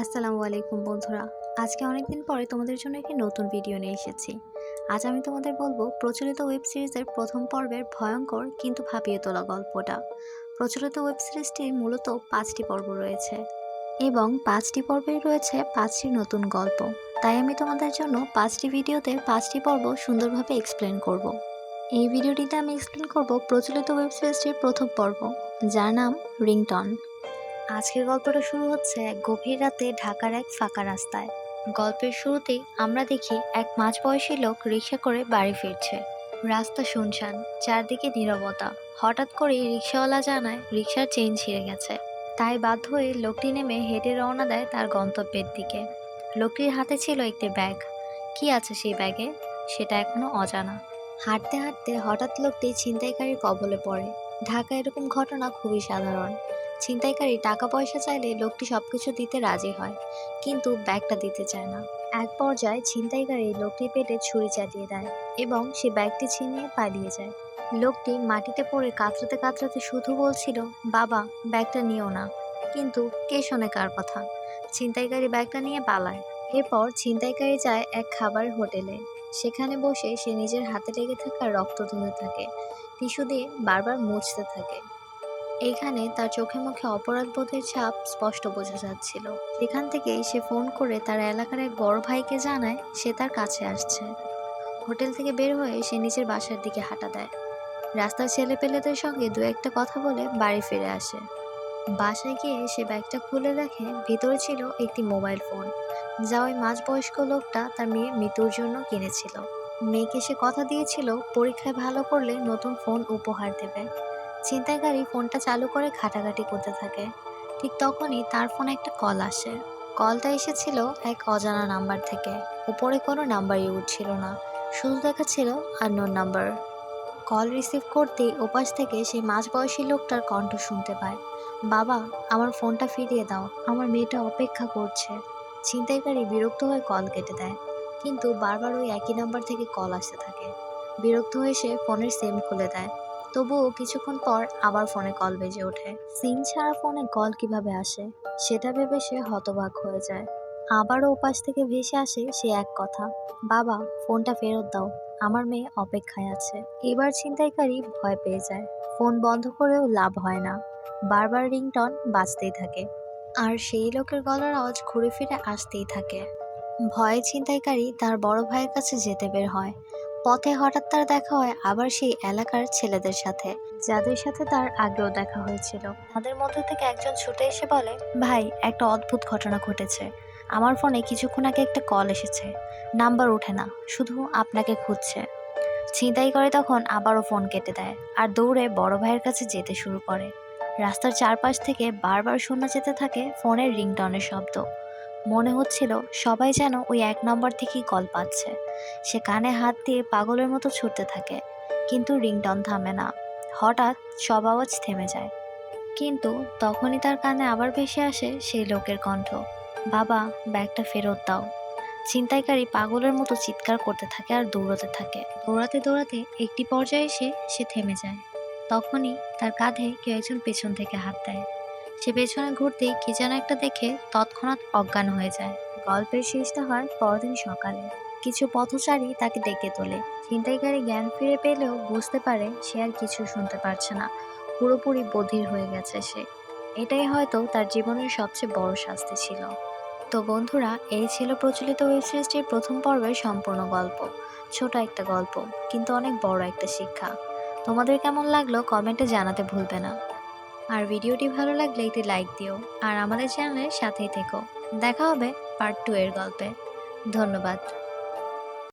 আসসালামু আলাইকুম বন্ধুরা। আজকে অনেকদিন পরে তোমাদের জন্য একটি নতুন ভিডিও নিয়ে এসেছি। আজ আমি তোমাদের বলব প্রচলিত ওয়েব সিরিজের প্রথম পর্বের ভয়ঙ্কর কিন্তু ভাবিয়ে তোলা গল্পটা। প্রচলিত ওয়েব সিরিজটির মূলত পাঁচটি পর্ব রয়েছে এবং পাঁচটি পর্বেই রয়েছে পাঁচটি নতুন গল্প। তাই আমি তোমাদের জন্য পাঁচটি ভিডিওতে পাঁচটি পর্ব সুন্দরভাবে এক্সপ্লেন করব। এই ভিডিওটিতে আমি এক্সপ্লেন করব প্রচলিত ওয়েব সিরিজটির প্রথম পর্ব, যার নাম রিংটন। আজকের গল্পটা শুরু হচ্ছে এক গভীর রাতে ঢাকার এক ফাঁকা রাস্তায়। গল্পের শুরুতেই আমরা দেখি এক মাঝবয়সী লোক রিক্সা করে বাড়ি ফিরছে। রাস্তা শুনশান, চারদিকে নীরবতা। হঠাৎ করেই রিক্সাওয়ালা জানায় রিক্সার চেইন ছিঁড়ে গেছে। তাই বাধ্য হয়ে লোকটি নেমে হেঁটে রওনা দেয় তার গন্তব্যের দিকে। লোকটির হাতে ছিল একটি ব্যাগ। কি আছে সেই ব্যাগে? সেটা এখনও অজানা। হাঁটতে হাঁটতে হঠাৎ লোকটি ছিনতাইকারীর কবলে পড়ে। ঢাকা এরকম ঘটনা খুবই সাধারণ। ছিনতাইকারী টাকা পয়সা চাইলে লোকটি সবকিছু দিতে রাজি হয়, কিন্তু ব্যাগটা দিতে চায় না। এক পর্যায়ে ছিনতাইকারী লোকটির পেটে ছুরি চালিয়ে দেয় এবং সে ব্যাগটি ছিনিয়ে পালিয়ে যায়। লোকটি মাটিতে পড়ে কাতরাতে কাতরাতে শুধু বলছিল, বাবা, ব্যাগটা নিও না। কিন্তু কে শোনে কার কথা? ছিনতাইকারী ব্যাগটা নিয়ে পালায়। এরপর ছিনতাইকারী যায় এক খাবার হোটেলে। সেখানে বসে সে নিজের হাতে লেগে থাকা রক্ত ধুতে থাকে, টিস্যু দিয়ে বারবার মুছতে থাকে। এইখানে তার চোখে মুখে অপরাধবোধের ছাপ স্পষ্ট বোঝা যাচ্ছিল। সেখান থেকেই সে ফোন করে তার এলাকার এক বড় ভাইকে জানায় সে তার কাছে আসছে। হোটেল থেকে বের হয়ে সে নিজের বাসার দিকে হাঁটা দেয়। রাস্তার ছেলেপেলেদের সঙ্গে দু একটা কথা বলে বাড়ি ফিরে আসে। বাসায় গিয়ে সে ব্যাগটা খুলে দেখে ভিতরে ছিল একটি মোবাইল ফোন, যা ওই মাঝবয়স্ক লোকটা তার মেয়ের মৃত্যুর জন্য কিনেছিল। মেয়েকে সে কথা দিয়েছিল, পরীক্ষায় ভালো করলে নতুন ফোন উপহার দেবে। ছিনতাইকারী ফোনটা চালু করে ঘাটাঘাটি করতে থাকে। ঠিক তখনই তার ফোনে একটা কল আসে। কলটা এসেছিল এক অজানা নাম্বার থেকে। উপরে কোনো নাম্বারই উঠছিল না। শুধু দেখাচ্ছিল আননোন নাম্বার কল রিসিভ করতেই ওপাশ থেকে সেই মাঝবয়সী লোকটার কণ্ঠ শুনতে পায়। বাবা, আমার ফোনটা ফিরিয়ে দাও। আমার মেয়েটা অপেক্ষা করছে। ছিনতাইকারী বিরক্ত হয়ে কল কেটে দেয়। কিন্তু বারবার ওই একই নাম্বার থেকে কল আসতে থাকে। বিরক্ত হয়ে সে ফোনের সিম খুলে দেয়। তবুও কিছুক্ষণ পর আবার ফোনে কল বেজে ওঠে। সিম ছাড়া ফোনে কল কীভাবে আসে, সেটা ভেবে সে হতবাক হয়ে যায়। আবারও ওপাশ থেকে ভেসে আসে সে এক কথা, বাবা, ফোনটা ফেরত দাও, আমার মেয়ে অপেক্ষায় আছে। এবার ছিনতাইকারী ভয় পেয়ে যায়। ফোন বন্ধ করেও লাভ হয় না। বারবার রিংটন বাজতেই থাকে। আর সেই লোকের গলার আওয়াজ ঘুরে ফিরে আসতেই থাকে। ভয়ে ছিনতাইকারী তার বড় ভাইয়ের কাছে যেতে বের হয়। পথে হঠাৎ তার দেখা হয় আবার সেই এলাকার ছেলেদের সাথে, যাদের সাথে তার আগেও দেখা হয়েছিল। তাদের মধ্যে থেকে একজন ছুটে এসে বলে, ভাই, একটা অদ্ভুত ঘটনা ঘটেছে। আমার ফোনে কিছুক্ষণ আগে একটা কল এসেছে। নাম্বার ওঠে না, শুধু আপনাকে খুঁজছে। ছিনতাই করে তখন আবারও ফোন কেটে দেয় আর দৌড়ে বড় ভাইয়ের কাছে যেতে শুরু করে। রাস্তার চারপাশ থেকে বারবার শোনা যেতে থাকে ফোনের রিংটনের শব্দ। মনে হচ্ছিল সবাই যেন ওই এক নম্বর থেকেই কল পাচ্ছে। সে কানে হাত দিয়ে পাগলের মতো ছুটতে থাকে, কিন্তু রিংটন থামে না। হঠাৎ সব আওয়াজ থেমে যায়। কিন্তু তখনই তার কানে আবার ভেসে আসে সেই লোকের কণ্ঠ, বাবা, ব্যাগটা ফেরত দাও। ছিনতাইকারী পাগলের মতো চিৎকার করতে থাকে আর দৌড়াতে থাকে। দৌড়াতে দৌড়াতে একটি পর্যায়ে এসে সে থেমে যায়। তখনই তার কাঁধে কেউ একজন পেছন থেকে হাত দেয়। সে পেছনে ঘুরতেই কি যেন একটা দেখে তৎক্ষণাৎ অজ্ঞান হয়ে যায়। গল্পের শেষটা হয় পরদিন সকালে। কিছু পথচারী তাকে ডেকে তোলে। ছিনতাইকারী জ্ঞান ফিরে পেলেও বুঝতে পারে সে আর কিছু শুনতে পারছে না। পুরোপুরি বধির হয়ে গেছে সে। এটাই হয়তো তার জীবনের সবচেয়ে বড় শাস্তি ছিল। তো বন্ধুরা, এই ছিল প্রচলিত ওয়েব সিরিজটির প্রথম পর্বের সম্পূর্ণ গল্প। ছোট একটা গল্প, কিন্তু অনেক বড় একটা শিক্ষা। তোমাদের কেমন লাগল কমেন্টে জানাতে ভুলবে না। আর ভিডিওটি ভালো লাগলে একটি লাইক দিও আর আমাদের চ্যানেলের সাথেই থেকো। দেখা হবে পার্ট টু এর গল্পে। ধন্যবাদ।